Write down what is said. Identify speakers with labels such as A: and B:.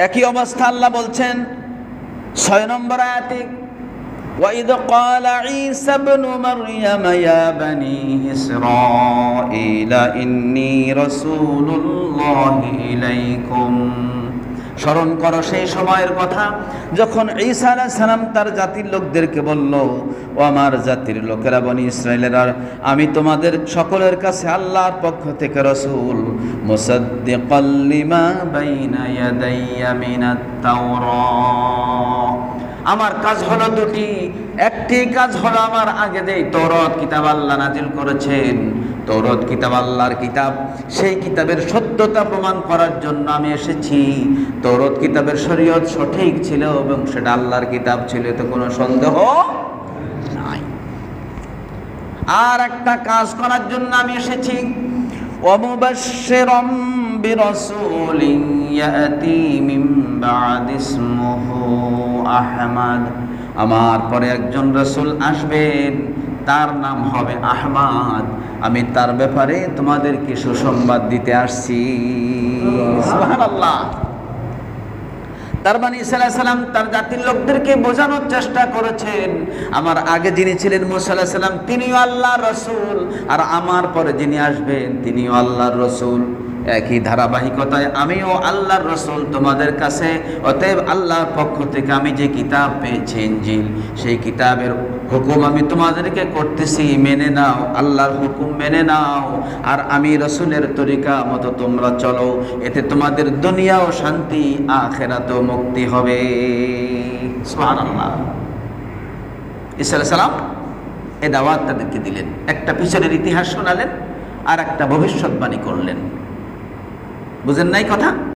A: একই অবস্থা আল্লাহ বলছেন ছয় নম্বর আয়াতে وإذ قال عيسى ابن مريم يا بني إسرائيل إني رسول الله إليكم স্মরণ করো সেই সময়ের কথা। যখন ঈসা আলাইহিস সালাম তার জাতির লোকদেরকে বলল, ও আমার জাতির লোকেরা, বনি আর আমি তোমাদের সকলের কাছে আল্লাহর পক্ষ থেকে রসুল, মুসাদ্দিকাল লিমা বাইনা ইয়াদাইয়া মিনাত তাওরাত আমার কাজ হলো দুটি। একটি কাজ হলো আমার আগে যে তৌরত কিতাব আল্লাহ নাজিল করেছেন। তৌরত কিতাব আল্লাহর কিতাব, সেই কিতাবের সত্যতা প্রমাণ করার জন্য আমি এসেছি। তৌরত কিতাবের শরীয়ত সঠিক ছিল এবং সেটা আল্লাহর কিতাব ছিল তো কোনো সন্দেহ নাই। আর একটা কাজ করার জন্য আমি এসেছি। ومبشرا برسول يأتي من بعد اسمه أحمد আমার পরে একজন রসুল আসবেন তার নাম হবে আহমাদ আমি তার ব্যাপারে তোমাদেরকে সুসংবাদ দিতে আসছি সুবহানাল্লাহ তার মানে ইসাল্লাহ সাল্লাম তার জাতির লোকদেরকে বোঝানোর চেষ্টা করেছেন। আমার আগে যিনি ছিলেন মুসাল্লাহ সাল্লাম তিনিও আল্লাহ রসুল। আর আমার পরে যিনি আসবেন, তিনিও আল্লাহর রসুল। একই ধারাবাহিকতায় আমিও আল্লাহর রসুল তোমাদের কাছে, অতএব আল্লাহর পক্ষ থেকে আমি যে কিতাব পেয়েছি ইনজিল সেই কিতাবের হুকুম আমি তোমাদেরকে করতেছি, মেনে নাও, আল্লাহর হুকুম মেনে নাও, আর আমি রসুলের তরিকা মতো তোমরা চলো, এতে তোমাদের দুনিয়াও শান্তি, আখেরাতেও মুক্তি হবে। সালাম এ দাওয়াত তাদেরকে দিলেন, একটা পিছনের ইতিহাস শোনালেন আর একটা ভবিষ্যৎবাণী করলেন। বুঝেন নাই কথা?